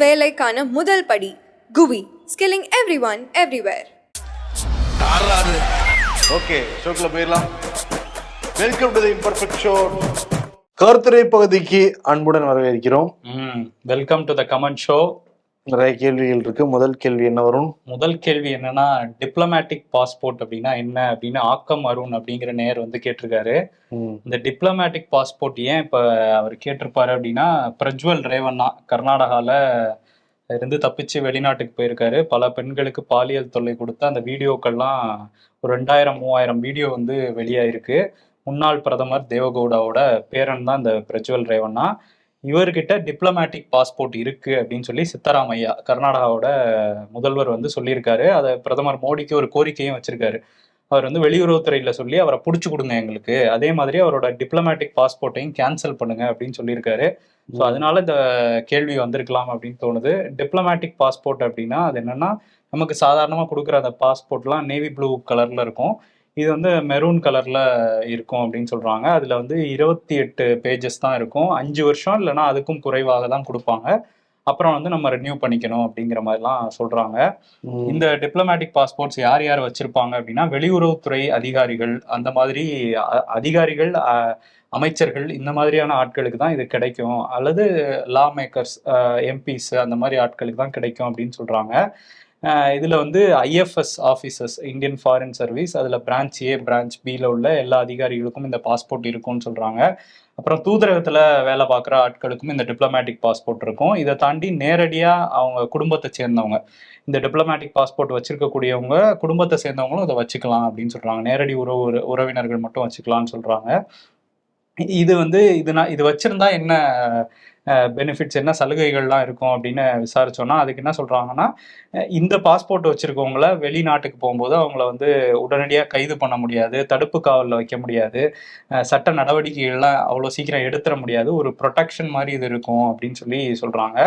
வேலைக்கான முதல் படி GUVI skilling every one everywhere okay ஷோக்குள்ள போயிடலாம். Welcome to the imperfect show கருத்துரை பகுதிக்கு அன்புடன் வரவேற்கிறோம். ம் welcome to the comment show நிறைய கேள்விகள் இருக்கு. முதல் கேள்வி என்ன வரும் முதல் கேள்வி என்னன்னா டிப்ளமேட்டிக் பாஸ்போர்ட் அப்படின்னா என்ன? அப்படின்னு ஆக்கம் அருண் அப்படிங்கிற நேர் வந்து கேட்டிருக்காரு. இந்த டிப்ளமேட்டிக் பாஸ்போர்ட் ஏன் இப்போ அவர் கேட்டிருப்பாரு அப்படின்னா பிரஜ்வல் ரேவண்ணா கர்நாடகால இருந்து தப்பிச்சு வெளிநாட்டுக்கு போயிருக்காரு. பல பெண்களுக்கு பாலியல் தொல்லை கொடுத்த அந்த வீடியோக்கள்லாம் ஒரு ரெண்டாயிரம் மூவாயிரம் வீடியோ வந்து வெளியாயிருக்கு. முன்னாள் பிரதமர் தேவகவுடாவோட பேரன் தான் இந்த பிரஜ்வல் ரேவண்ணா. இவர்கிட்ட டிப்ளமேட்டிக் பாஸ்போர்ட் இருக்கு அப்படின்னு சொல்லி சித்தராமையா கர்நாடகாவோட முதல்வர் வந்து சொல்லியிருக்காரு. அதை பிரதமர் மோடிக்கு ஒரு கோரிக்கையும் வச்சிருக்காரு. அவர் வந்து வெளியுறவுத்துறையில சொல்லி அவரை பிடிச்சி கொடுங்க எங்களுக்கு. அதே மாதிரி அவரோட டிப்ளமேட்டிக் பாஸ்போர்ட்டையும் கேன்சல் பண்ணுங்க அப்படின்னு சொல்லியிருக்காரு. ஸோ அதனால இந்த கேள்வி வந்திருக்கலாம் அப்படின்னு தோணுது. டிப்ளமேட்டிக் பாஸ்போர்ட் அப்படின்னா அது என்னன்னா நமக்கு சாதாரணமாக கொடுக்குற அந்த பாஸ்போர்ட்லாம் நேவி ப்ளூ கலரில் இருக்கும். இது வந்து மெரூன் கலர்ல இருக்கும் அப்படின்னு சொல்றாங்க. அதுல வந்து இருபத்தி எட்டு பேஜஸ் தான் இருக்கும். அஞ்சு வருஷம் இல்லைன்னா அதுக்கும் குறைவாக தான் கொடுப்பாங்க. அப்புறம் வந்து நம்ம ரெனியூ பண்ணிக்கணும் அப்படிங்கிற மாதிரிலாம் சொல்றாங்க. ம், இந்த டிப்ளமேட்டிக் பாஸ்போர்ட்ஸ் யார் யார் வச்சிருப்பாங்க அப்படின்னா வெளியுறவுத்துறை அதிகாரிகள் அந்த மாதிரி அதிகாரிகள் அமைச்சர்கள் இந்த மாதிரியான ஆட்களுக்கு தான் இது கிடைக்கும். அல்லது லா மேக்கர்ஸ் எம்பிஸ் அந்த மாதிரி ஆட்களுக்கு தான் கிடைக்கும் அப்படின்னு சொல்றாங்க. அஹ் இதில் வந்து IFS officers Indian foreign service அதில் பிரான்ச் ஏ பிரான்ச் பியில் உள்ள எல்லா அதிகாரிகளுக்கும் இந்த பாஸ்போர்ட் இருக்கும்னு சொல்கிறாங்க அப்புறம் தூதரகத்தில் வேலை பார்க்குற ஆட்களுக்கும் இந்த டிப்ளமேட்டிக் பாஸ்போர்ட் இருக்கும். இதை தாண்டி நேரடியாக அவங்க குடும்பத்தை சேர்ந்தவங்க இந்த டிப்ளமேட்டிக் பாஸ்போர்ட் வச்சுருக்கக்கூடியவங்க குடும்பத்தை சேர்ந்தவங்களும் இதை வச்சுக்கலாம் அப்படின்னு சொல்கிறாங்க நேரடி உறவு உறவினர்கள் மட்டும் வச்சுக்கலாம்னு சொல்கிறாங்க இது வந்து இது நான் இது வச்சுருந்தா என்ன பெனிஃபிட்ஸ் என்ன சலுகைகள்லாம் இருக்கும் அப்படின்னு விசாரிச்சோம்னா அதுக்கு என்ன சொல்றாங்கன்னா அஹ் இந்த பாஸ்போர்ட் வச்சிருக்கவங்கள வெளிநாட்டுக்கு போகும்போது அவங்கள வந்து உடனடியாக கைது பண்ண முடியாது தடுப்பு காவலில் வைக்க முடியாது சட்ட நடவடிக்கைகள்லாம் அவ்வளோ சீக்கிரம் எடுத்துட முடியாது ஒரு ப்ரொடெக்ஷன் மாதிரி இது இருக்கும் அப்படின்னு சொல்லி சொல்றாங்க.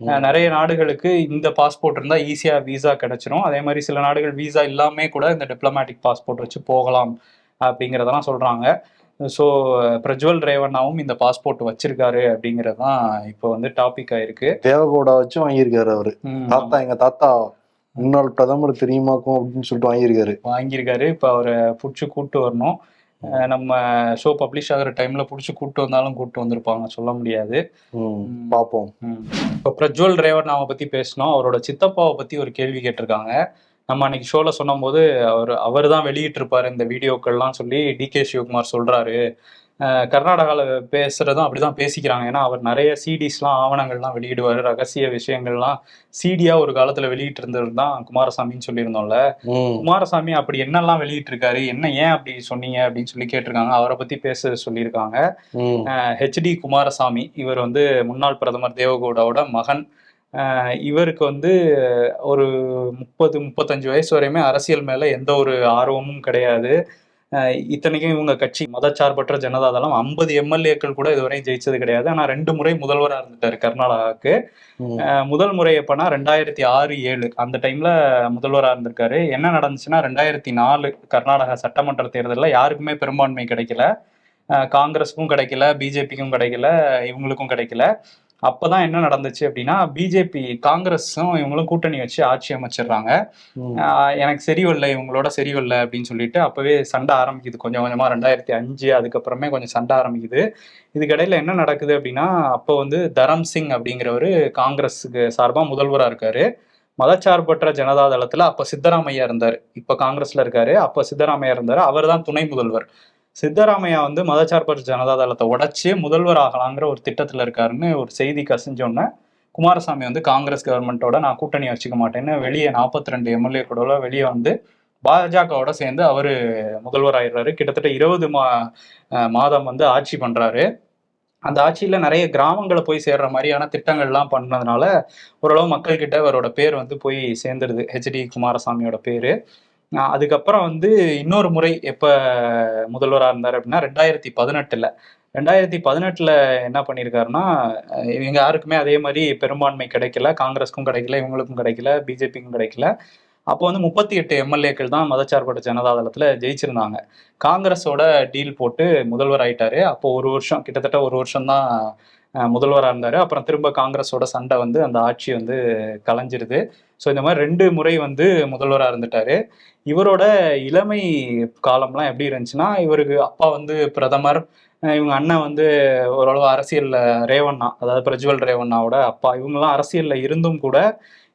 அஹ் நிறைய நாடுகளுக்கு இந்த பாஸ்போர்ட் இருந்தால் ஈஸியாக விசா கிடைச்சிரும். அதே மாதிரி சில நாடுகள் விசா இல்லாமே கூட இந்த டிப்ளமேட்டிக் பாஸ்போர்ட் வச்சு போகலாம் அப்படிங்கிறதெல்லாம் சொல்றாங்க. ஸோ பிரஜ்வல் ரேவண்ணாவும் இந்த பாஸ்போர்ட் வச்சிருக்காரு அப்படிங்கிறது தான் இப்போ வந்து டாபிக் ஆயிருக்கு. தேவகவுடா வச்சு வாங்கியிருக்காரு அவரு. தாத்தா எங்க தாத்தா முன்னாள் பிரதமர் தெரியுமாக்கும் அப்படின்னு சொல்லிட்டு வாங்கியிருக்காரு. வாங்கியிருக்காரு. இப்போ அவரை பிடிச்சி கூட்டு வரணும். நம்ம ஷோ பப்ளிஷ் ஆகிற டைம்ல பிடிச்சி கூட்டு வந்தாலும் கூட்டு வந்திருப்பாங்க சொல்ல முடியாது. ம், பாப்போம். ம். இப்போ பிரஜ்வல் ரேவண்ணாவை பத்தி பேசணும். அவரோட சித்தப்பாவை பத்தி ஒரு கேள்வி கேட்டிருக்காங்க. நம்ம அன்னைக்கு ஷோல சொன்னபோது அவர் அவர் தான் வெளியிட்டிருப்பாரு இந்த வீடியோக்கள்லாம் சொல்லி டி கே சிவகுமார் சொல்றாரு. அஹ் கர்நாடகால பேசுறதும் அப்படிதான் பேசிக்கிறாங்க. ஏன்னா அவர் நிறைய சிடிஸ்லாம் ஆவணங்கள்லாம் வெளியிடுவாரு ரகசிய விஷயங்கள்லாம் சிடியா ஒரு காலத்துல வெளியிட்டு இருந்தவர் தான் குமாரசாமின்னு சொல்லியிருந்தோம்ல. குமாரசாமி அப்படி என்னெல்லாம் வெளியிட்டிருக்காரு என்ன ஏன் அப்படி சொன்னீங்க அப்படின்னு சொல்லி கேட்டிருக்காங்க. அவரை பத்தி பேச சொல்லியிருக்காங்க. ஹெச்டி குமாரசாமி இவர் வந்து முன்னாள் பிரதமர் தேவகவுடாவோட மகன். இவருக்கு வந்து ஒரு முப்பது முப்பத்தஞ்சு வயசு வரையுமே அரசியல் மேல எந்த ஒரு ஆர்வமும் கிடையாது. இத்தனைக்கும் இவங்க கட்சி மதச்சார்பற்ற ஜனதாதளம் ஐம்பது எம்எல்ஏக்கள் கூட இதுவரை ஜெயிச்சது கிடையாது. ஆனா ரெண்டு முறை முதல்வராக இருந்துட்டாரு கர்நாடகாவுக்கு. முதல் முறை எப்பனா ரெண்டாயிரத்தி ஆறு ஏழு. அந்த டைம்ல முதல்வராக இருந்திருக்காரு. என்ன நடந்துச்சுன்னா ரெண்டாயிரத்தி நாலு கர்நாடகா சட்டமன்ற தேர்தலில் யாருக்குமே பெரும்பான்மை கிடைக்கல. காங்கிரஸுக்கும் கிடைக்கல பிஜேபிக்கும் கிடைக்கல இவங்களுக்கும் கிடைக்கல. அப்பதான் என்ன நடந்துச்சு அப்படின்னா பிஜேபி காங்கிரஸும் இவங்களும் கூட்டணி வச்சு ஆட்சி அமைச்சிடுறாங்க. எனக்கு சரி வரல இவங்களோட சரி வரல அப்படின்னு சொல்லிட்டு அப்பவே சண்டை ஆரம்பிக்குது. கொஞ்சம் கொஞ்சமா ரெண்டாயிரத்தி அஞ்சு அதுக்கப்புறமே கொஞ்சம் சண்டை ஆரம்பிக்குது. இதுக்கிடையில என்ன நடக்குது அப்படின்னா அப்போ வந்து தரம் சிங் அப்படிங்கிறவரு காங்கிரஸுக்கு சார்பா முதல்வரா இருக்காரு. மதச்சார்பற்ற ஜனதா தளத்துல அப்ப சித்தராமையா இருந்தார். இப்ப காங்கிரஸ்ல இருக்காரு. அப்ப சித்தராமையா இருந்தாரு. அவர் தான் துணை முதல்வர். சித்தராமையா வந்து மதச்சார்பற்ற ஜனதா தளத்தை உடச்சி முதல்வர் ஆகலாங்கிற ஒரு திட்டத்துல இருக்காருன்னு ஒரு செய்தி கசிஞ்சோன்னே குமாரசாமி வந்து காங்கிரஸ் கவர்மெண்ட்டோட நான் கூட்டணி வச்சுக்க மாட்டேன்னு வெளியே நாற்பத்தி ரெண்டு எம்எல்ஏ கூட வெளியே வந்து பாஜகவோட சேர்ந்து அவரு முதல்வர் ஆயிடுறாரு. கிட்டத்தட்ட இருபது மா மாதம் வந்து ஆட்சி பண்றாரு. அந்த ஆட்சியில் நிறைய கிராமங்களை போய் சேர்ற மாதிரியான திட்டங்கள்லாம் பண்ணதுனால ஓரளவு மக்கள்கிட்ட அவரோட பேர் வந்து போய் சேர்ந்துருது. ஹெச்டி குமாரசாமியோட பேரு. அதுக்கப்புறம் வந்து இன்னொரு முறை எப்போ முதல்வராக இருந்தார் அப்படின்னா ரெண்டாயிரத்தி பதினெட்டில். ரெண்டாயிரத்தி பதினெட்டில் என்ன பண்ணியிருக்காருன்னா இவங்க யாருக்குமே அதே மாதிரி பெரும்பான்மை கிடைக்கல. காங்கிரஸ்க்கும் கிடைக்கல இவங்களுக்கும் கிடைக்கல பிஜேபிக்கும் கிடைக்கல. அப்போ வந்து முப்பத்தி எட்டு எம்எல்ஏக்கள் தான் மதச்சார்பற்ற ஜனதாதளத்தில் ஜெயிச்சிருந்தாங்க. காங்கிரஸோட டீல் போட்டு முதல்வர் ஆயிட்டாரு. அப்போ ஒரு வருஷம் கிட்டத்தட்ட ஒரு வருஷம் தான் முதல்வராக இருந்தார். அப்புறம் திரும்ப காங்கிரஸோட சண்டை வந்து அந்த ஆட்சி வந்து கலைஞ்சிருது. ஸோ இந்த மாதிரி ரெண்டு முறை வந்து முதல்வராக இருந்துட்டாரு. இவரோட இளமை காலம்லாம் எப்படி இருந்துச்சுன்னா இவருக்கு அப்பா வந்து பிரதமர் இவங்க அண்ணன் வந்து ஓரளவு அரசியலில் ரேவண்ணா அதாவது பிரஜ்வல் ரேவண்ணாவோட அப்பா. இவங்கெல்லாம் அரசியலில் இருந்தும் கூட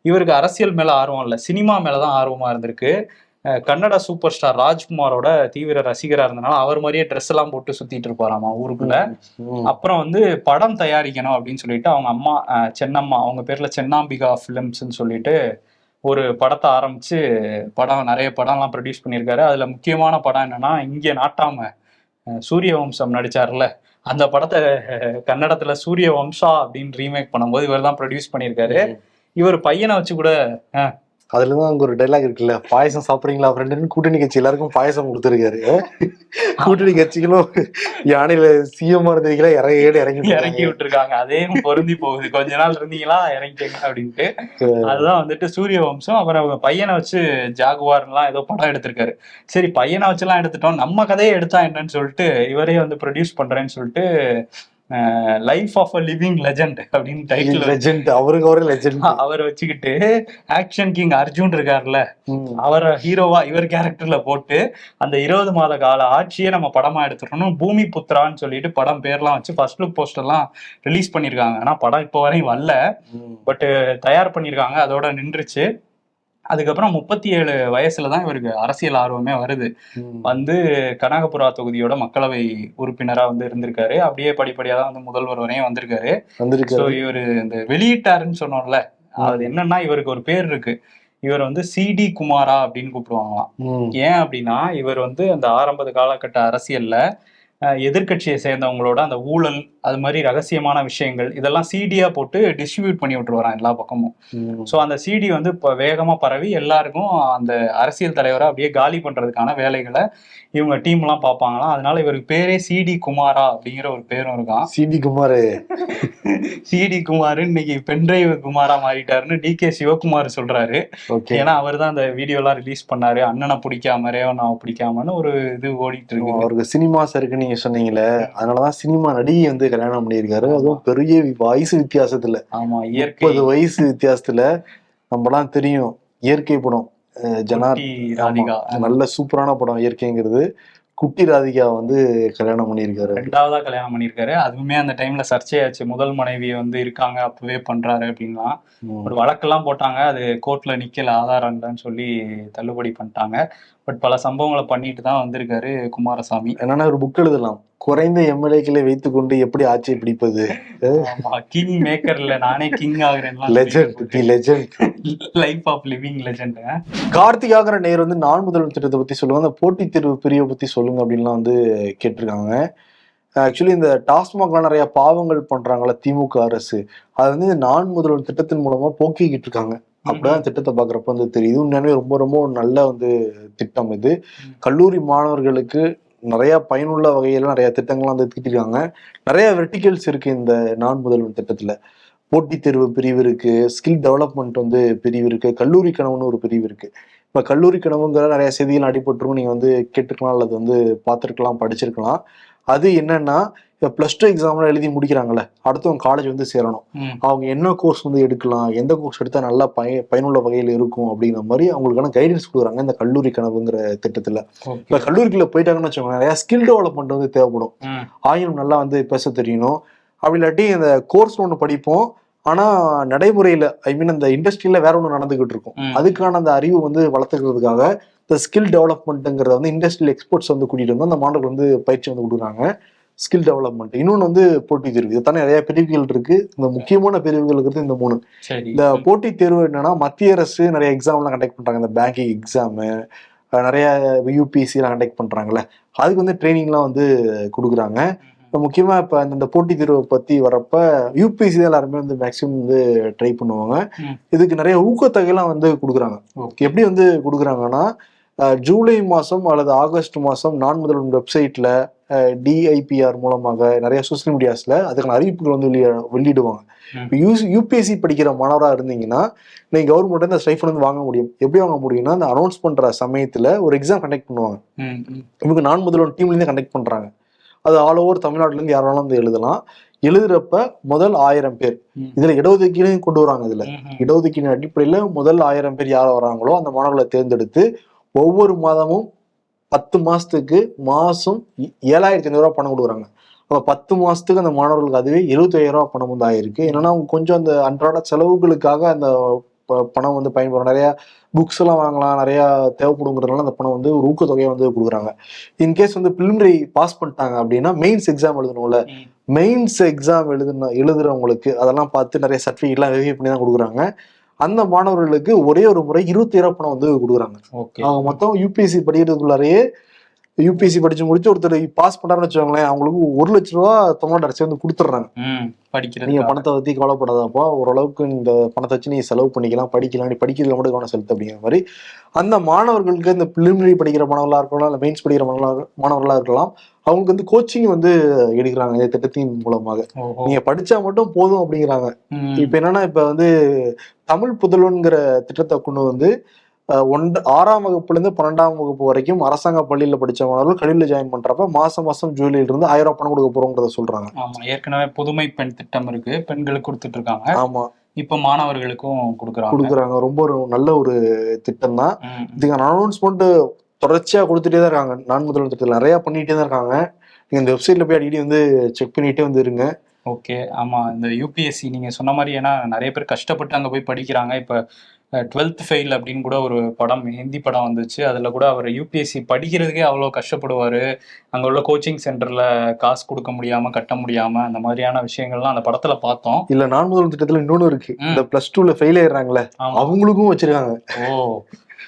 இவருக்கு அரசியல் மேலே ஆர்வம் இல்லை. சினிமா மேலே தான் ஆர்வமாக இருந்திருக்கு. கன்னட சூப்பர் ஸ்டார் ராஜ்குமாரோட தீவிர ரசிகரா இருந்தனால அவர் மாதிரியே ட்ரெஸ் எல்லாம் போட்டு சுத்திட்டு இருப்பாராமா ஊருக்குள்ள. அப்புறம் வந்து படம் தயாரிக்கணும் அப்படின்னு சொல்லிட்டு அவங்க அம்மா சென்னம்மா அவங்க பேர்ல சென்னாம்பிகா ஃபிலிம்ஸ்னு சொல்லிட்டு ஒரு படத்தை ஆரம்பிச்சு படம் நிறைய படம்லாம் ப்ரொடியூஸ் பண்ணியிருக்காரு. அதுல முக்கியமான படம் என்னன்னா இங்க நாட்டாம சூரிய வம்சம் நடிச்சார்ல. அந்த படத்தை கன்னடத்துல சூரிய வம்சா அப்படின்னு ரீமேக் பண்ணும்போது இவர் தான் ப்ரொடியூஸ் பண்ணியிருக்காரு இவர் பையனை வச்சு கூட அதுல தான் அங்க ஒரு டைலாக் இருக்குல்ல பாயசம் சாப்பிடுறீங்களா ஃப்ரெண்டுன்னு கூட்டணி கட்சி எல்லாருக்கும் பாயசம் கொடுத்துருக்காரு. கூட்டணி கட்சிகளும் யானையில சிஎம் இருந்தீங்களா இறங்கி இறங்கி இறக்கி விட்டுருக்காங்க. அதே பொருந்தி போகுது. கொஞ்ச நாள் இருந்தீங்களா இறங்கிக்கங்க அப்படின்ட்டு. அதுதான் வந்துட்டு சூரிய வம்சம். அப்புறம் அவங்க பையனை வச்சு ஜாகுவார்லாம் ஏதோ படம் எடுத்திருக்காரு. சரி பையனை வச்சுலாம் எடுத்துட்டோம். நம்ம கதையை எடுத்தா என்னன்னு சொல்லிட்டு இவரே வந்து ப்ரொடியூஸ் பண்றேன்னு சொல்லிட்டு life of a living legend அப்படின்னு டைட்டில் லெஜெண்ட் அவருக்கு அவரே லெஜெண்ட் அவரை வச்சுக்கிட்டு ஆக்ஷன் கிங் அர்ஜுன் இருக்காருல்ல அவரை ஹீரோவா இவர் கேரக்டர்ல போட்டு அந்த இருபது மாத கால ஆட்சியை நம்ம படமா எடுத்துடணும் பூமி புத்ரான்னு சொல்லிட்டு படம் பேர்லாம் வச்சு ஃபர்ஸ்ட் லுக் போஸ்டர்லாம் ரிலீஸ் பண்ணியிருக்காங்க. ஆனா படம் இப்போ வரையும் வரல. பட் தயார் பண்ணியிருக்காங்க. அதோட நின்றுச்சு. அதுக்கப்புறம் முப்பத்தி ஏழு வயசுல தான் இவருக்கு அரசியல் ஆர்வமே வருது. வந்து கனகபுரா தொகுதியோட மக்களவை உறுப்பினரா வந்து இருந்திருக்காரு. அப்படியே படிப்படியா தான் வந்து முதல்வர் வரையும் வந்திருக்காரு. இவர் இந்த வெளியிட்டாருன்னு சொன்னோம்ல அது என்னன்னா இவருக்கு ஒரு பேர் இருக்கு. இவர் வந்து சிடி குமாரா அப்படின்னு கூப்பிடுவாங்களாம். ஏன் அப்படின்னா இவர் வந்து அந்த ஆரம்ப காலகட்ட அரசியல்ல அஹ், எதிர்க்கட்சியை சேர்ந்தவங்களோட அந்த ஊழல் அது மாதிரி ரகசியமான விஷயங்கள் இதெல்லாம் சிடியா போட்டு டிஸ்ட்ரிபியூட் பண்ணி விட்டுருவாராம் எல்லா பக்கமும். ஸோ அந்த சிடி வந்து இப்போ வேகமா பரவி எல்லாருக்கும் அந்த அரசியல் தலைவரை அப்படியே காலி பண்றதுக்கான வேலைகளை இவங்க டீம்லாம் பார்ப்பாங்களாம். அதனால இவருக்கு பேரே சிடி குமாரா அப்படிங்கிற ஒரு பேரும் இருக்கான் சிடி குமார். சிடி குமார் இன்னைக்கு பென்டிரைவ் குமாரா மாறிட்டாருன்னு டி கே சிவகுமார் சொல்றாரு. ஏன்னா அவர் தான் அந்த வீடியோ எல்லாம் ரிலீஸ் பண்ணாரு. அண்ணனை பிடிக்காம ரேவனாவை பிடிக்காமன்னு ஒரு இது ஓடிட்டு இருக்கு. அவருக்கு சினிமாஸ் இருக்குன்னு நீங்க சொன்னீங்களே அதனாலதான் சினிமா நடிகை வந்து கல்யாணம் பண்ணியிருக்காரு. அதுவும் பெரிய வயசு வித்தியாசத்துல. ஆமா முப்பது வயசு வித்தியாசத்துல நம்மலாம் தெரியும். இயற்கை படம் குட்டி ராதிகா. நல்ல சூப்பரான படம் இயற்கைங்கிறது. குட்டி ராதிகா வந்து கல்யாணம் பண்ணியிருக்காரு. ரெண்டாவதா கல்யாணம் பண்ணியிருக்காரு. அதுவுமே அந்த டைம்ல சர்ச்சையாச்சு. முதல் மனைவி வந்து இருக்காங்க அப்பவே பண்றாரு அப்படின்லாம். ஒரு வழக்கெல்லாம் போட்டாங்க. அது கோர்ட்ல நிக்கல ஆதாரம் இல்லைன்னு சொல்லி தள்ளுபடி பண்ணிட்டாங்க. பட் பல சம்பவங்களை பண்ணிட்டு தான் வந்திருக்காரு குமாரசாமி. என்னன்னா ஒரு புக் எழுதலாம். குறைந்த எம்எல்ஏக்களை வைத்துக்கொண்டு எப்படி ஆட்சியை பிடிப்பது? கிங் மேக்கர்ல நானே king legend the ஆகுறேன் legend life of living legend கார்த்திகாகிற நேர் வந்து நான் முதல்வர் திட்டத்தை பத்தி சொல்லுங்க அந்த போட்டித் தேர்வு பிரிவை பத்தி சொல்லுங்க அப்படின்லாம் வந்து கேட்டிருக்காங்க. ஆக்சுவலி இந்த டாஸ்மாக்ல நிறைய பாவங்கள் பண்றாங்கல்ல திமுக அரசு. அது வந்து இந்த நான் முதல்வர் திட்டத்தின் மூலமா போக்கிக்கிட்டு இருக்காங்க. அப்படிதான் திட்டத்தை பாக்குறப்ப வந்து தெரியுது. உண்மையாலுமே ரொம்ப ரொம்ப நல்ல வந்து திட்டம் இது. கல்லூரி மாணவர்களுக்கு நிறைய பயனுள்ள வகையில நிறைய திட்டங்கள்லாம் வந்து திட்டிருக்காங்க நிறைய வெர்டிகல்ஸ் இருக்கு இந்த நான் முதல்வன் திட்டத்துல. போட்டித் தேர்வு பிரிவு இருக்கு. ஸ்கில் டெவலப்மெண்ட் வந்து பிரிவு இருக்கு. கல்லூரி கனவுன்னு ஒரு பிரிவு இருக்கு. இப்ப கல்லூரி கனவுங்கிற நிறைய செய்திகள் அடிபட்டுரும் நீங்க வந்து கேட்டுருக்கலாம் அல்லது வந்து பார்த்துருக்கலாம் படிச்சிருக்கலாம். அது என்னன்னா இப்போ ப்ளஸ் டூ எக்ஸாம்லாம் எழுதி முடிக்கிறாங்கல்ல அடுத்தவங்க காலேஜ் வந்து சேரணும். அவங்க என்ன கோர்ஸ் வந்து எடுக்கலாம் எந்த கோர்ஸ் எடுத்தா நல்லா பய பயனுள்ள வகையில் இருக்கும் அப்படிங்கிற மாதிரி அவங்களுக்கான கைடன்ஸ் கொடுக்குறாங்க இந்த கல்லூரி கனவுங்கிற திட்டத்துல. இப்ப கல்லூரிக்குள்ள போயிட்டாங்கன்னு வச்சுக்கோங்க நிறைய ஸ்கில் டெவலப்மெண்ட் வந்து தேவைப்படும். ஆங்கிலம் நல்லா வந்து பேச தெரியணும். அப்படி இல்லாட்டி இந்த கோர்ஸ் ஒன்று படிப்போம் ஆனா நடைமுறையில ஐ மீன் அந்த இண்டஸ்ட்ரியில வேற ஒன்று நடந்துகிட்டு இருக்கும். அதுக்கான அந்த அறிவு வந்து வளர்த்துக்கிறதுக்காக இந்த ஸ்கில் டெவலப்மெண்ட்ங்கிறத வந்து இண்டஸ்ட்ரியல் எக்ஸ்போர்ட்ஸ் வந்து கூட்டிட்டு வந்து அந்த மாணவர்கள் வந்து பயிற்சி வந்து கொடுக்குறாங்க. ஸ்கில் டெவலப்மெண்ட் இன்னொன்னு வந்து போட்டித் தேர்வு. இது தானே நிறைய பிரிவுகள் இருக்கு. இந்த முக்கியமான பிரிவுகள் இருக்கிறது இந்த மூணு. இந்த போட்டித் தேர்வு என்னன்னா மத்திய அரசு நிறைய எக்ஸாம்லாம் கண்டக்ட் பண்றாங்க. இந்த பேங்கிங் எக்ஸாமு நிறைய யூபிஎஸ்சிலாம் கண்டக்ட் பண்றாங்கல்ல. அதுக்கு வந்து ட்ரைனிங்லாம் வந்து கொடுக்குறாங்க. இப்போ முக்கியமா இப்போ இந்த போட்டித் தேர்வை பத்தி வரப்ப யூபிஎஸ்சி தான் எல்லாருமே வந்து மேக்ஸிமம் வந்து ட்ரை பண்ணுவாங்க. இதுக்கு நிறைய ஊக்கத்தொகைலாம் வந்து கொடுக்குறாங்க. எப்படி வந்து கொடுக்குறாங்கன்னா ஜூலை மாதம் அல்லது ஆகஸ்ட் மாதம் நான் முதல்வன் வெப்சைட்ல டிஐபிஆர் மூலமாக நிறைய சோஷியல் மீடியாஸ்ல அதுக்கான அறிவிப்புகள் வந்து வெளிய வெளியிடுவாங்க. இப்போ யூஸ் யூபிஎஸ்சி படிக்கிற மாணவராக இருந்தீங்கன்னா நீங்க கவர்மெண்ட் இந்த ஸ்டைஃபன் வந்து வாங்க முடியும் எப்படி வாங்க முடியும்னா அந்த அனௌன்ஸ் பண்ற சமயத்துல ஒரு எக்ஸாம் கண்டக்ட் பண்ணுவாங்க. இவங்க நான் முதல்வன் டீம்லேருந்து கண்டக்ட் பண்றாங்க அது ஆல் ஓவர் தமிழ்நாட்டுல இருந்து யாராலும் வந்து எழுதலாம் எழுதுறப்ப முதல் ஆயிரம் பேர். இதுல இடஒதுக்கீடு கொண்டு வராங்க இதுல. இடஒதுக்கீடு அடிப்படையில முதல் ஆயிரம் பேர் யார் வராங்களோ அந்த மாணவர்களை தேர்ந்தெடுத்து ஒவ்வொரு மாதமும் பத்து மாசத்துக்கு மாசம் ஏ- ஏழாயிரத்தி ஐநூறு ரூபாய் பணம் கொடுக்குறாங்க. அப்ப பத்து மாசத்துக்கு அந்த மாணவர்களுக்கு அதுவே எழுபத்தி ஐயாயிரம் ரூபாய் பணம் வந்து ஆயிருக்கு. என்னன்னா அவங்க கொஞ்சம் அந்த அன்றாட செலவுகளுக்காக அந்த பணம் வந்து பயன்படும். நிறைய புக்ஸ் எல்லாம் வாங்கலாம் நிறைய தேவைப்படுங்கிறதுனால அந்த பணம் வந்து ஒரு ஊக்கத்தொகையை வந்து கொடுக்குறாங்க. இன்கேஸ் வந்து பிலிமினரி பாஸ் பண்ணிட்டாங்க அப்படின்னா மெயின்ஸ் எக்ஸாம் எழுதணும்ல. மெயின்ஸ் எக்ஸாம் எழுதுன எழுதுறவங்களுக்கு அதெல்லாம் பார்த்து நிறைய சர்டிஃபிகேட்லாம் வெரிஃபை பண்ணி தான் கொடுக்குறாங்க. அந்த மாணவர்களுக்கு ஒரே ஒரு முறை இருபத்தி பணம் வந்து கொடுக்குறாங்க. அவங்க மொத்தம் யூபிஎஸ்சி படிக்கிறதுக்குள்ளாரையே யூபிஎஸ்சி படிச்சு முடிச்சு ஒருத்தர் பாஸ் பண்ணாருன்னு வச்சுக்கோங்களேன் அவங்களுக்கு ஒரு லட்ச ரூபா தமிழ்நாடு அரசு வந்து கொடுத்துட்றாங்க. ம் படிக்கிறது நீங்க பணத்தை பத்தி கவலைப்படாதப்பா ஓரளவுக்கு இந்த பணத்தை வச்சு நீ செலவு பண்ணிக்கலாம் படிக்கலாம் நீ படிக்கிறதுல மட்டும் கவனம் செலுத்து அப்படிங்கிற மாதிரி அந்த மாணவர்களுக்கு இந்த பிலிமினரி படிக்கிற மாணவர்களா இருக்கலாம் இல்ல மெயின்ஸ் படிக்கிற மாணவர்களா மாணவர்களா இருக்கலாம் அவங்களுக்கு வந்து கோச்சிங் வந்து எடுக்கிறாங்க இந்த திட்டத்தின் மூலமாக. நீங்க படிச்சா மட்டும் போதும் அப்படிங்கிறாங்க. இப்ப என்னன்னா இப்ப வந்து தமிழ் புதல்வன்கிற திட்டத்தை கொண்டு வந்து ஒன்று ஆறாம் வகுப்புல இருந்து பன்னெண்டாம் வகுப்பு வரைக்கும் அரசாங்க பள்ளியில படிச்ச மாணவர்கள் கல்வியில ஜாயின் பண்றப்ப மாசம் மாசம் ஜூலைல இருந்து ஆயிரம் ரூபாய் பணம் கொடுக்க போறோங்கிறத சொல்றாங்க. ஆமா ஏற்கனவே புதுமை பெண் திட்டம் இருக்கு. பெண்களுக்கு கொடுத்துட்டு இருக்காங்க ஆமா. இப்ப மாணவர்களுக்கும் கொடுக்குறாங்க. கொடுக்குறாங்க. ரொம்ப ஒரு நல்ல ஒரு திட்டம் தான். இதுக்கான அனௌன்ஸ்மெண்ட் தொடர்ச்சியா கொடுத்துட்டே தான் இருக்காங்க. நான் முதல்வர் திட்டத்தில் நிறைய பண்ணிட்டே தான் இருக்காங்க. நீங்க இந்த வெப்சைட்ல போய் அடிக்கடி வந்து செக் பண்ணிட்டே வந்து இருங்க ஓகே. ஆமா இந்த யூபிஎஸ்சி நீங்க சொன்ன மாதிரி ஏன்னா நிறைய பேர் கஷ்டப்பட்டு அங்க போய் படிக்கிறாங்க. இப்ப டுவெல்த் ஃபெயில் அப்படின்னு கூட ஒரு படம் ஹிந்தி படம் வந்துச்சு. அதுல கூட அவர் யூபிஎஸ்சி படிக்கிறதுக்கே அவ்வளோ கஷ்டப்படுவாரு. அங்க உள்ள கோச்சிங் சென்டர்ல காசு கொடுக்க முடியாம கட்ட முடியாம அந்த மாதிரியான விஷயங்கள்லாம் அந்த படத்துல பார்த்தோம். இல்ல நான் முதல்வர் திட்டத்துல இன்னொன்னு இருக்கு. ம். இந்த பிளஸ் டூல ஃபெயில் ஆயிடுறாங்களே அவங்களுக்கும் வச்சிருக்காங்க. ஓ.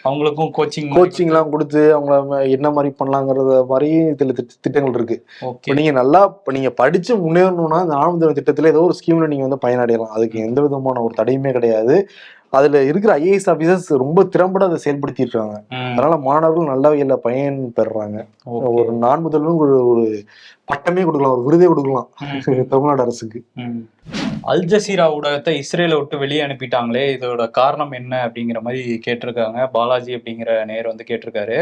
அவங்களுக்கும் கோச்சிங் கோச்சிங் எல்லாம் கொடுத்து அவங்கள என்ன மாதிரி பண்ணலாங்கிறத மாதிரி இதுல திட்ட- திட்டங்கள் இருக்கு. இப்ப நீங்க நல்லா இப்ப நீங்க படிச்சு முன்னேறணும்னா இந்த ஆனந்த திட்டத்துல ஏதோ ஒரு ஸ்கீம்ல நீங்க வந்து பயனடையலாம். அதுக்கு எந்த விதமான ஒரு தடையுமே கிடையாது. அதுல இருக்கிற ஐஏஎஸ் ஆபீசர்ஸ் ரொம்ப திறம்பட அதை செயல்படுத்தி இருக்காங்க அதனால மாணவர்கள் நல்ல வகையில பயன் பெறுறாங்க ஒரு நான் முதல்வன் ஒரு ஒரு பட்டமே கொடுக்கலாம் ஒரு விருதே கொடுக்கலாம். தமிழ்நாடு அரசுக்கு. அல் ஜசீரா ஊடகத்தை இஸ்ரேலை விட்டு வெளியே அனுப்பிட்டாங்களே இதோட காரணம் என்ன அப்படிங்கிற மாதிரி கேட்டிருக்காங்க. பாலாஜி அப்படிங்கிற நேர் வந்து கேட்டிருக்காரு.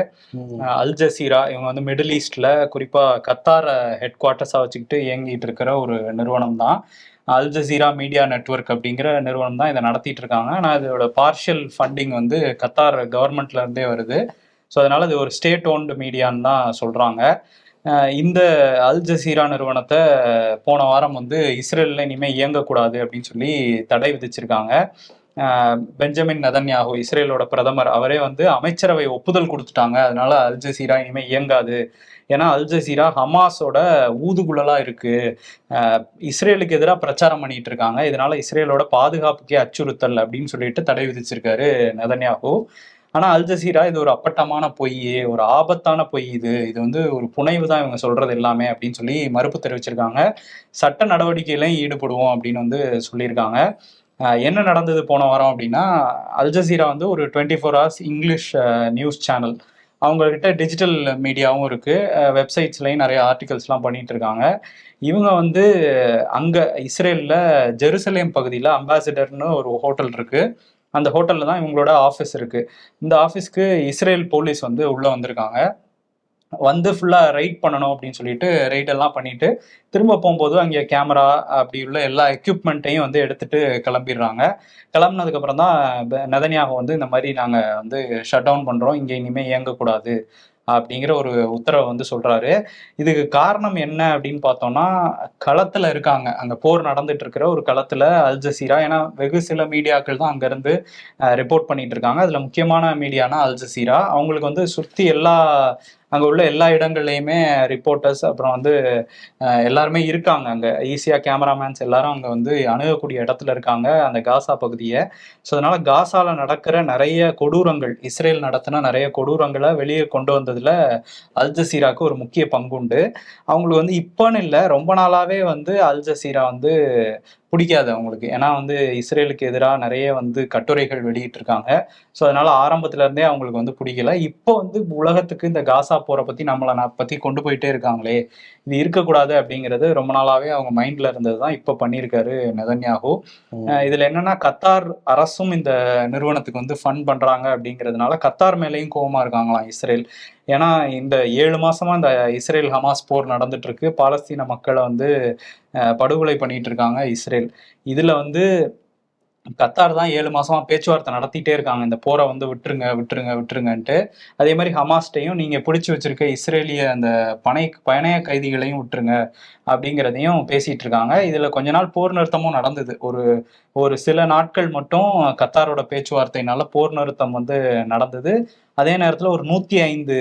அல் ஜசீரா இவங்க வந்து மிடில் ஈஸ்ட்ல குறிப்பா கத்தாரை ஹெட் குவார்ட்டர்ஸா வச்சுக்கிட்டு இயங்கிட்டு இருக்கிற ஒரு நிறுவனம் தான் அல் ஜசீரா மீடியா நெட்வொர்க் அப்படிங்கிற நிறுவனம் தான் இதை நடத்திட்டு இருக்காங்க. ஆனால் இதோட பார்ஷியல் ஃபண்டிங் வந்து கத்தார் கவர்மெண்ட்ல இருந்தே வருது. ஸோ அதனால இது ஒரு ஸ்டேட் ஓன்டு மீடியான்னு தான் சொல்றாங்க. இந்த அல் ஜசீரா நிறுவனத்தை போன வாரம் வந்து இஸ்ரேலில் இனிமேல் இயங்கக்கூடாது அப்படின்னு சொல்லி தடை விதிச்சிருக்காங்க. பெஞ்சமின் நதன்யாகு இஸ்ரேலோட பிரதமர் அவரே வந்து அமைச்சரவை ஒப்புதல் கொடுத்துட்டாங்க. அதனால அல் ஜசீரா இனிமேல் இயங்காது. ஏன்னா அல் ஜசீரா ஹமாஸோட ஊதுகுழலாக இருக்கு. இஸ்ரேலுக்கு எதிராக பிரச்சாரம் பண்ணிட்டு இருக்காங்க. இதனால இஸ்ரேலோட பாதுகாப்புக்கே அச்சுறுத்தல் அப்படின்னு சொல்லிட்டு தடை விதிச்சிருக்காரு நதன்யாகு. ஆனால் அல் ஜசீரா இது ஒரு அப்பட்டமான பொய் ஒரு ஆபத்தான பொய் இது. இது வந்து ஒரு புனைவு தான் இவங்க சொல்றது எல்லாமே அப்படின்னு சொல்லி மறுப்பு தெரிவிச்சிருக்காங்க. சட்ட நடவடிக்கையிலையும் ஈடுபடுவோம் அப்படின்னு வந்து சொல்லியிருக்காங்க. என்ன நடந்தது போன வாரம் அப்படின்னா அல் ஜசீரா வந்து ஒரு twenty four hours English news channel அவங்கக்கிட்ட டிஜிட்டல் மீடியாவும் இருக்குது வெப்சைட்ஸ்லையும் நிறைய ஆர்டிகல்ஸ்லாம் பண்ணிட்டு இருக்காங்க இவங்க வந்து அங்கே இஸ்ரேலில் ஜெருசலேம் பகுதியில் அம்பாசிடர்னு ஒரு ஹோட்டல் இருக்குது அந்த ஹோட்டலில் தான் இவங்களோட ஆஃபீஸ் இருக்குது இந்த ஆஃபீஸ்க்கு இஸ்ரேல் போலீஸ் வந்து உள்ளே வந்திருக்காங்க. வந்து ஃபுல்லாக ரைட் பண்ணணும் அப்படின்னு சொல்லிட்டு ரைட் எல்லாம் பண்ணிட்டு திரும்ப போகும்போது அங்கே கேமரா அப்படி உள்ள எல்லா எக்யூப்மெண்ட்டையும் வந்து எடுத்துட்டு கிளம்பிடுறாங்க. கிளம்புனதுக்கப்புறம் தான் நதனியாக வந்து இந்த மாதிரி நாங்கள் வந்து ஷட் டவுன் பண்ணுறோம் இங்கே இனிமேல் இயங்கக்கூடாது அப்படிங்கிற ஒரு உத்தரவை வந்து சொல்றாரு. இதுக்கு காரணம் என்ன அப்படின்னு பார்த்தோம்னா களத்துல இருக்காங்க. அங்க போர் நடந்துட்டு இருக்கிற ஒரு களத்துல அல் ஜசீரா ஏன்னா வெகு சில மீடியாக்கள் தான் அங்கேருந்து ரிப்போர்ட் பண்ணிட்டு இருக்காங்க. அதுல முக்கியமான மீடியானா அல் ஜசீரா. அவங்களுக்கு வந்து சுத்தி எல்லா அங்கே உள்ள எல்லா இடங்கள்லையுமே ரிப்போர்ட்டர்ஸ் அப்புறம் வந்து எல்லாருமே இருக்காங்க அங்கே. ஈஸியாக கேமராமேன்ஸ் எல்லாரும் அங்கே வந்து அணுகக்கூடிய இடத்துல இருக்காங்க அந்த காசா பகுதியை. ஸோ அதனால காசாவில் நடக்கிற நிறைய கொடூரங்கள் இஸ்ரேல் நடத்தின நிறைய கொடூரங்களை வெளியே கொண்டு வந்ததில் அல் ஜசீராக்கு ஒரு முக்கிய பங்குண்டு. அவங்களுக்கு வந்து இப்போன்னு இல்லை ரொம்ப நாளாகவே வந்து அல் ஜசீரா வந்து பிடிக்காது அவங்களுக்கு. ஏன்னா வந்து இஸ்ரேலுக்கு எதிராக நிறைய வந்து கட்டுரைகள் வெளியிட்டிருக்காங்க. ஸோ அதனால ஆரம்பத்துல இருந்தே அவங்களுக்கு வந்து பிடிக்கல. இப்போ வந்து உலகத்துக்கு இந்த காசா போரை பத்தி நம்மளை நான் பத்தி கொண்டு போயிட்டே இருக்காங்களே. இது இருக்கக்கூடாது அப்படிங்கிறது ரொம்ப நாளாவே அவங்க மைண்ட்ல இருந்தது தான் இப்போ பண்ணியிருக்காரு நெதன்யாகு. இதுல என்னன்னா கத்தார் அரசும் இந்த நிறுவனத்துக்கு வந்து ஃபண்ட் பண்றாங்க அப்படிங்கிறதுனால கத்தார் மேலேயும் கோவமா இருக்காங்களாம் இஸ்ரேல். ஏன்னா இந்த ஏழு மாசமா இந்த இஸ்ரேல் ஹமாஸ் போர் நடந்துட்டு இருக்கு பாலஸ்தீன மக்களை வந்து படுகொலை பண்ணிட்டு இருக்காங்க இஸ்ரேல். இதுல வந்து கத்தார் தான் ஏழு மாசமா பேச்சுவார்த்தை நடத்திட்டே இருக்காங்க. இந்த போரை வந்து விட்டுருங்க விட்டுருங்க விட்டுருங்கன்ட்டு. அதே மாதிரி ஹமாஸ்டையும் நீங்க பிடிச்சி வச்சிருக்க இஸ்ரேலிய அந்த பனை பயணய கைதிகளையும் விட்டுருங்க அப்படிங்கிறதையும் பேசிட்டு இருக்காங்க இதுல கொஞ்ச நாள் போர் நிறுத்தமும் நடந்தது. ஒரு ஒரு சில நாட்கள் மட்டும் கத்தாரோட பேச்சுவார்த்தையினால போர் நிறுத்தம் வந்து நடந்தது. அதே நேரத்தில் ஒரு நூற்றி ஐந்து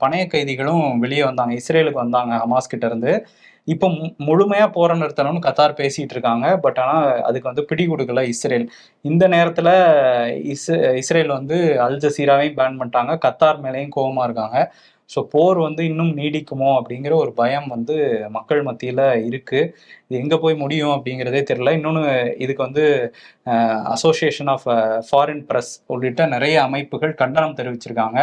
பணைய கைதிகளும் வெளியே வந்தாங்க. இஸ்ரேலுக்கு வந்தாங்க ஹமாஸ் கிட்ட இருந்து. இப்போ மு- போற நிறுத்தணும்னு கத்தார் பேசிட்டு இருக்காங்க. பட் ஆனால் அதுக்கு வந்து பிடி கொடுக்கல இஸ்ரேல். இந்த நேரத்தில் இஸ் இஸ்ரேல் வந்து அல் ஜசீராவையும் பேன் பண்ணிட்டாங்க. கத்தார் மேலேயும் கோபமாக இருக்காங்க. ஸோ போர் வந்து இன்னும் நீடிக்குமோ அப்படிங்கிற ஒரு பயம் வந்து மக்கள் மத்தியில இருக்கு. இது எங்க போய் முடியும் அப்படிங்கிறதே தெரியல. இன்னொன்று இதுக்கு வந்து அசோசியேஷன் ஆஃப் ஃபாரின் பிரஸ் உள்ளிட்ட நிறைய அமைப்புகள் கண்டனம் தெரிவிச்சிருக்காங்க.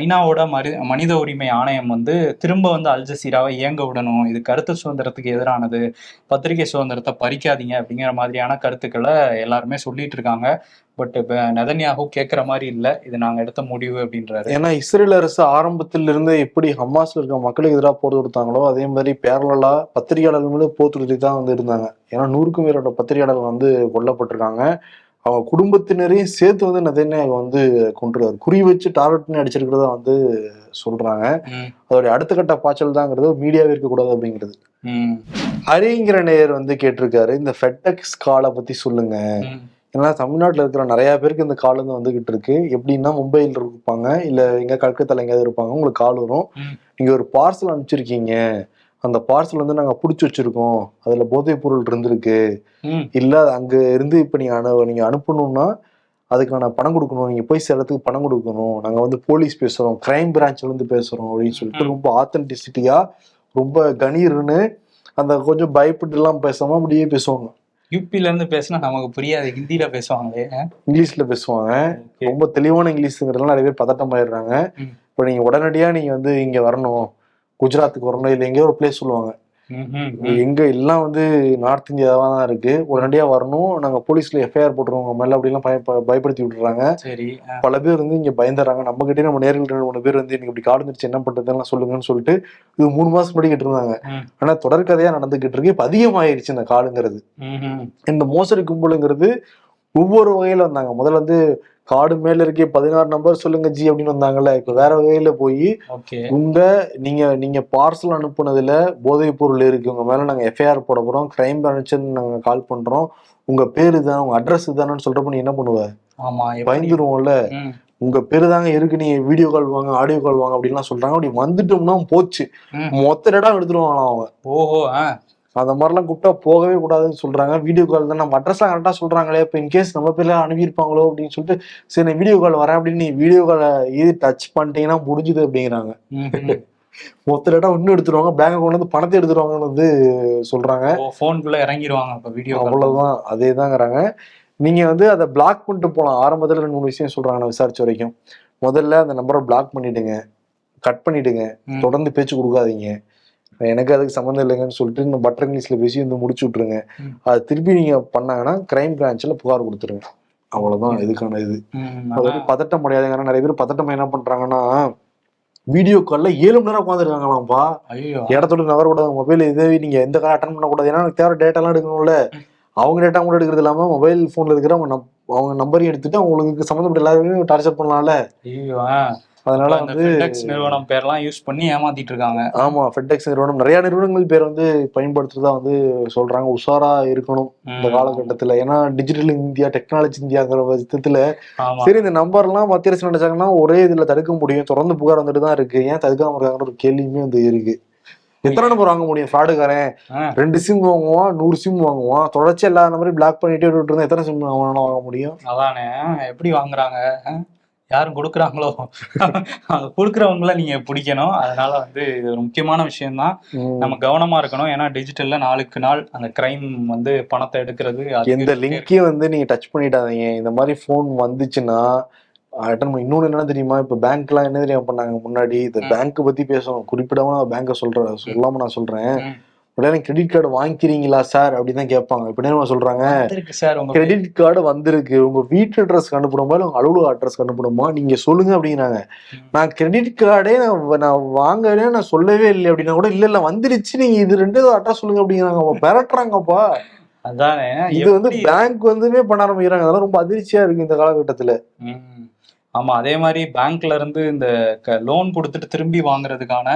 ஐநாவோட மனித மனித உரிமை ஆணையம் வந்து திரும்ப வந்து அல் ஜசீராவை இயங்க விடணும். இது கருத்து சுதந்திரத்துக்கு எதிரானது. பத்திரிகை சுதந்திரத்தை பறிக்காதீங்க அப்படிங்கிற மாதிரியான கருத்துக்களை எல்லாருமே சொல்லிட்டு இருக்காங்க. பட் இப்போ நதன்யாகவும் கேட்குற மாதிரி இல்லை. இது நாங்கள் எடுத்த முடிவு அப்படின்றாரு. ஏன்னா இஸ்ரேல் அரசு ஆரம்பத்தில் இருந்து எப்படி ஹமாஸ்ல இருக்க மக்களுக்கு எதிராக போர் தொடுத்தாங்களோ அதே மாதிரி பேரலா பத்திரிகையாளர்களும் போர் தான் வந்து இருந்தாங்க. ஏன்னா நூறுக்கும் மேற்பட்ட பத்திரிகையாளர்கள் வந்து கொல்லப்பட்டிருக்காங்க. அவங்க குடும்பத்தினரையும் சேர்த்து வந்து நெதன்யாகு வந்து கொண்டுருவார் குறி வச்சு டார்கெட்னு அடிச்சிருக்கிறதா வந்து சொல்றாங்க. ம், அதோடைய அடுத்த கட்ட பாய்ச்சல் தாங்கிறது மீடியாவே இருக்கக்கூடாது அப்படிங்கிறது. ஹரிங்கிற நேயர் வந்து கேட்டிருக்காரு இந்த ஃபெட்டெக்ஸ் காலை பத்தி சொல்லுங்க. ஏன்னா தமிழ்நாட்டில் இருக்கிற நிறைய பேருக்கு இந்த கால் வந்து வந்துகிட்டு இருக்கு. எப்படின்னா மும்பையில் இருப்பாங்க இல்ல எங்க கல்கத்தால எங்கேயாவது இருப்பாங்க உங்களுக்கு கால் வரும். ம். நீங்க ஒரு பார்சல் அனுப்பிச்சிருக்கீங்க. அந்த பார்சல் வந்து நாங்க புடிச்சு வச்சிருக்கோம். அதுல போதைப் பொருள் இருந்திருக்கு. இல்ல அங்க இருந்து இப்ப நீங்க அனு நீங்க அனுப்பணும்னா அதுக்கான பணம் கொடுக்கணும். நீங்க போய் சேரத்துக்கு பணம் கொடுக்கணும். நாங்க வந்து போலீஸ் பேசுறோம். கிரைம் பிரான்ச்ல இருந்து பேசுறோம் அப்படின்னு சொல்லிட்டு. ரொம்ப ஆத்தென்டிசிட்டியா ரொம்ப கணீர்னு அந்த கொஞ்சம் பயப்பட்டு எல்லாம் பேசாம அப்படியே பேசுவாங்க. யூபில இருந்து பேசினா நமக்கு புரியாது. ஹிந்தியில பேசுவாங்களே. இங்கிலீஷ்ல பேசுவாங்க. ரொம்ப தெளிவான இங்கிலீஷுங்கிறதுலாம் நிறைய பேர் பதட்டம் ஆயிடுறாங்க. இப்போ நீங்க உடனடியா நீங்க வந்து இங்க வரணும். குஜராத்துக்கு வரணும் இல்ல எங்கேயோ ஒரு பிளேஸ் சொல்லுவாங்க. எங்க எல்லாம் வந்து நார்த் இந்தியாவா தான் இருக்கு. உடனடியா வரணும். நாங்க போலீஸ்ல எஃப்ஐஆர் போட்டுருவோம். உங்க மேல அப்படிலாம் பயப்படுத்தி விட்டுறாங்க. சரி பல பேர் வந்து இங்க பயந்துறாங்க. நம்ம கிட்டே நம்ம நேரில் ரெண்டு மூணு பேர் வந்து எனக்கு இப்படி காடு வந்துருச்சு என்ன பண்றதுலாம் சொல்லுங்கன்னு சொல்லிட்டு இது மூணு மாசம் முன்னாடி கேட்டு இருந்தாங்க. ஆனா தொடர்கதையா நடந்துகிட்டு இருக்கு. இப்ப அதிகமாயிருச்சு இந்த காடுங்கிறது. இந்த மோசடி கும்பலுங்கிறது ஒவ்வொரு வகையில வந்தாங்க. முதல்ல வந்து காடு மேல இருக்கே பதினாறு நம்பர் சொல்லுங்க ஜி அப்படின்னு வந்தாங்கல்ல இப்ப வேற வகையில போய் உங்க நீங்க நீங்க பார்சல் அனுப்புனதுல போதைப் பொருள் இருக்கு. உங்க மேல நாங்க எஃப்ஐஆர் போட போறோம். கிரைம் பிரான்ச்சுன்னு நாங்க கால் பண்றோம். உங்க பேரு தான் உங்க அட்ரஸ் தானு சொல்றப்ப நீ என்ன பண்ணுவ? ஆமா? பயந்துருவோம்ல. உங்க பேரு தாங்க இருக்கு. நீங்க வீடியோ கால் வாங்க ஆடியோ கால் வாங்க அப்படின்லாம் சொல்றாங்க. அப்படி வந்துட்டோம்னா போச்சு. மொத்த இடம் எடுத்துருவாங்களாம் அவங்க ஓஹோ அந்த மாதிரிலாம் கூப்பிட்டா போகவே கூடாதுன்னு சொல்றாங்க. வீடியோ கால் தான். நம்ம அட்ரஸ்லாம் கரெக்டா சொல்றாங்களே. இப்போ இன்கேஸ் நம்ம பேர்ல அனுப்பியிருப்பாங்களோ அப்படின்னு சொல்லிட்டு சரி நான் வீடியோ கால் வரேன் அப்படின்னு நீ வீடியோ காலை இது டச் பண்ணிட்டீங்கன்னா முடிஞ்சுது அப்படிங்கிறாங்க. மொத்த இடம் இன்னும் எடுத்துருவாங்க. பேங்க் கொண்டு வந்து பணத்தை எடுத்துருவாங்கன்னு வந்து சொல்றாங்க. ஓ போனுக்குள்ள இறங்கிடுவாங்க இப்ப வீடியோ அவ்வளவுதான். அதே தாங்கிறாங்க நீங்க வந்து அதை பிளாக் பண்ணிட்டு போலாம். ஆரம்பத்துல ரெண்டு மூணு விஷயம் சொல்றாங்க நான் விசாரிச்ச வரைக்கும். முதல்ல அந்த நம்பரை பிளாக் பண்ணிடுங்க. கட் பண்ணிடுங்க. தொடர்ந்து பேச்சு கொடுக்காதீங்க. எனக்கு அதுக்கு சம்மந்தம் இல்லைங்கன்னு சொல்லிட்டு இந்த பட்டர் இங்கிலீஷ்ல பேசி வந்து முடிச்சு விட்டுருங்க. அது திருப்பி நீங்க பண்ணாங்கன்னா கிரைம் பிரான்ச்ல புகார் கொடுத்துருங்க. அவ்வளவுதான் இதுக்கான இது. ம், அது வந்து பதட்டம் ஆனா நிறைய பேர் பதட்டம் என்ன பண்றாங்கன்னா வீடியோ கால்ல ஏழு மணி நேரம் உட்காந்துருக்காங்களாம்ப்பா இடத்தோட நகர கூடாது. மொபைல் இதே நீங்க எந்த கால் அட்டன் பண்ணக்கூடாது ஏன்னா தேவை டேட்டா எல்லாம் எடுக்கணும்ல. அவங்க டேட்டா கூட எடுக்கிறது இல்லாம மொபைல் போன்ல இருக்கிற அவங்க அவங்க நம்பரையும் எடுத்துட்டு அவங்களுக்கு சம்மந்தப்பட்ட எல்லாருமே டார்ச்சர் பண்ணலாம்ல. அதனால வந்து FedEx நிறுவனம் பேர்லாம் யூஸ் பண்ணி ஏமாத்திட்டு இருக்காங்க ஆமா ஃபெட்டெக்ஸ் நிறுவனம். நிறைய நிறுவனங்கள் பேர் வந்து பயன்படுத்துறதா வந்து சொல்றாங்க. உஷாரா இருக்கணும் இந்த. காலகட்டத்துல. ஏன்னா டிஜிட்டல் இந்தியா டெக்னாலஜி இந்தியாங்கிற ஆமா. சரி இந்த நம்பர் எல்லாம் மத்திய அரசு நினைச்சாங்கன்னா ஒரே இதுல தடுக்க முடியும். தொடர்ந்து புகார் வந்துட்டு தான் இருக்கு. ஏன் தடுக்காம இருக்காங்கன்னு ஒரு கேள்வியுமே வந்து இருக்கு. எத்தனை நம்பர் வாங்க முடியும்? ஃப்ராடுக்காரன். ரெண்டு சிம் வாங்குவான் நூறு சிம் வாங்குவான். தொடர்ச்சி எல்லா நம்பரையும் பிளாக் பண்ணிட்டே விட்டுட்டு இருந்தா எத்தனை சிம் வாங்க முடியும்? அதானே. எப்படி வாங்குறாங்க? யாரும் கொடுக்குறாங்களோ? அவங்க கொடுக்குறவங்கள நீங்க பிடிக்கணும். அதனால வந்து இது ஒரு முக்கியமான விஷயம்தான். நம்ம கவனமா இருக்கணும். ஏன்னா டிஜிட்டல்ல நாளுக்கு நாள் அந்த கிரைம் வந்து பணத்தை எடுக்கிறது எந்த. லிங்கையும் வந்து நீங்க டச் பண்ணிடாதீங்க. இந்த மாதிரி ஃபோன் வந்துச்சுன்னா அட்டன் பண்ணி இன்னொன்னு என்ன தெரியுமா? இப்ப பேங்க்லாம் என்ன தெரியுமா பண்ணாங்க முன்னாடி? இந்த. பேங்க் பத்தி பேசணும். குறிப்பிடாம நான் பேங்கை சொல்றேன் சொல்லாம நான் சொல்றேன். உடனே கிரெடிட் கார்டு வாங்கிக்கிறீங்களா சார் அப்படின்னு தான் கேட்பாங்க. இப்ப என்ன சொல்றாங்க? இருக்கு சார் உங்க கிரெடிட் கார்டு வந்திருக்கு. உங்க வீட்டு அட்ரஸ்க்கு அனுப்பணுமா? இல்லை உங்க அலுவலக அட்ரஸ்க்கு அனுப்பணுமா? நீங்க சொல்லுங்க அப்படிங்கிறாங்க நான் கிரெடிட் கார்டே நான் நான் வாங்குறேன் நான் சொல்லவே இல்லை அப்படின்னா கூட இல்ல இல்ல வந்துருச்சு. நீங்க இது ரெண்டு அட்ரஸ் சொல்லுங்க அப்படிங்கிறாங்க. அப்ப மிரட்டுறாங்கப்பா அதானே இது வந்து பேங்க் வந்துமே பண்ண ஆரம்பிக்கிறாங்க. அதெல்லாம் ரொம்ப அதிர்ச்சியா இருக்கு இந்த காலகட்டத்துல. ஆமா அதே மாதிரி பேங்க்ல இருந்து இந்த லோன் கொடுத்துட்டு திரும்பி வாங்குறதுக்கான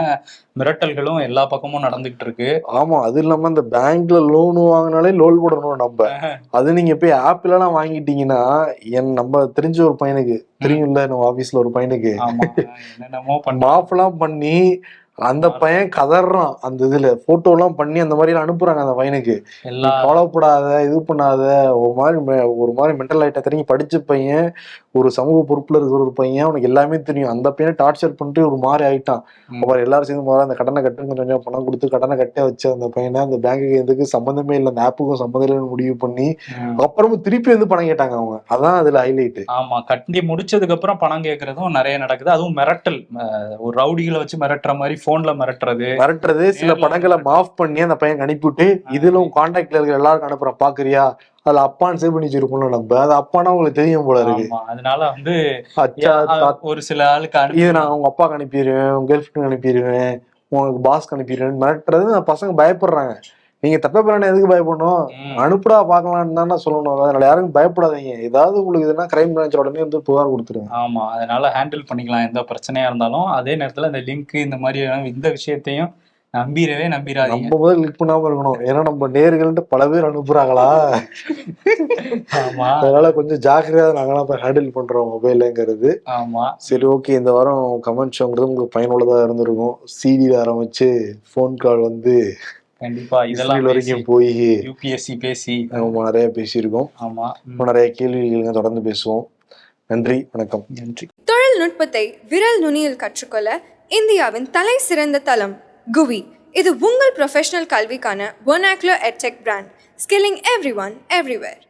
மிரட்டல்களும் எல்லா பக்கமும் நடந்துகிட்டு இருக்கு. ஆமா அது இல்லாம இந்த பேங்க்ல லோன் வாங்கினாலே லோல் போடணும் நம்ம. அது நீங்க போய் ஆப்பிள் எல்லாம் வாங்கிட்டீங்கன்னா என் நம்ம தெரிஞ்ச ஒரு பையனுக்கு தெரியும்ல நம்ம ஆபீஸ்ல ஒரு பையனுக்கு. மாஃப்லாம் பண்ணி அந்த பையன் கதறான். அந்த இதுல போட்டோ எல்லாம் பண்ணி அந்த மாதிரி அனுப்புறாங்க அந்த பையனுக்கு. கவலைப்படாத இது பண்ணாத. ஒரு மாதிரி ஒரு மாதிரி மென்டல் ஆயிட்ட தெரியும் படிச்ச பையன் ஒரு சமூக பொறுப்புல இருக்கிற ஒரு பையன் அவனுக்கு எல்லாமே தெரியும். அந்த பையனை டார்ச்சர் பண்ணிட்டு ஒரு மாதிரி ஆயிட்டான். அப்புறம் எல்லாரும் சேர்ந்து முதல்ல அந்த கடனை கட்டு கொஞ்சம் கொஞ்சம் பணம் கொடுத்து கடனை கட்ட வச்ச அந்த பையனை அந்த பேங்குக்கு எதுக்கு சம்மந்தமே இல்லை அந்த ஆப்புக்கும் சம்மந்தம் இல்லைன்னு முடிவு பண்ணி. அப்புறமும் திருப்பி வந்து பணம் கேட்டாங்க அவங்க. அதான் அதுல ஹைலைட் ஆமா கட்டி முடிச்சதுக்கு அப்புறம் பணம் கேக்குறதும் நிறைய நடக்குது. அதுவும் மிரட்டல் ஒரு ரவுடிகளை வச்சு மிரட்டுற மாதிரி போன்ல மிரட்டுறது. மிரட்டுறது சில படங்களை மாஃப் பண்ணி அந்த பையன் அனுப்பிவிட்டு இதுல கான்டாக்ட்ல இருக்கிற எல்லாருக்கும் அனுப்புறேன் பாக்குறியா? அதுல அப்பான்னு சேவ் பண்ணி வச்சிருப்போம்ல நம்ம. அது அப்பானா உங்களுக்கு தெரியும் போல இருக்கு. அதனால வந்து அச்சா ஒரு சில ஆளுக்கு இது நான் உங்க அப்பாக்கு அனுப்பிடுவேன் உங்க கேர்ள் ஃபிரெண்ட் அனுப்பிடுவேன் உனக்கு பாஸ்க்கு அனுப்பிடுவேன் மிரட்டுறது பசங்க பயப்படுறாங்க. நீங்க தப்பா பண்ண எதுக்கு பயப்படணும். அனுப்புடா பாக்கலாம்னு தானே சொல்லணும். அதனால யாருக்கும் பயப்படாதீங்க. ஏதாவது உங்களுக்கு இதுனா கிரைம் பிரான்ச் உடனே வந்து புகார் கொடுத்துருங்க. ஆமா அதனால ஹேண்டில் பண்ணிக்கலாம். எந்த பிரச்சனையா இருந்தாலும் அதே நேரத்துல இந்த லிங்க் இந்த மாதிரி இந்த விஷயத்தையும் நம்பிடவே நம்பிடாதீங்க நம்ம முதல்ல கிளிக் பண்ணாம இருக்கணும். ஏன்னா நம்ம நேர்கள்ட்டு பல பேர் அனுப்புறாங்களா? ஆமா. அதனால கொஞ்சம் ஜாக்கிரதையா நாங்களாம் போய் ஹேண்டில் பண்றோம் மொபைலுங்கிறது ஆமா. சரி ஓகே இந்த வாரம் கமெண்ட் ஷோங்கிறது உங்களுக்கு பயனுள்ளதா இருந்திருக்கும். சிடியில் ஆரம்பிச்சு ஃபோன் கால் வந்து கண்டிப்பா இதெல்லாம் வரைக்கும் போய் யூபிஎஸ்சி பேசி நம்ம நிறைய பேசியிருக்கோம். ஆமா. நிறைய கேள்விகள் தொடர்ந்து பேசுவோம். நன்றி வணக்கம். நன்றி. தொழில்நுட்பத்தை விரல் நுனியில் கற்றுக்கொள்ள இந்தியாவின் தலை சிறந்த தளம் குவி. இது உங்கள் ப்ரொஃபஷனல் கல்விக்கான ஒனாக்லோ edtech brand skilling every one everywhere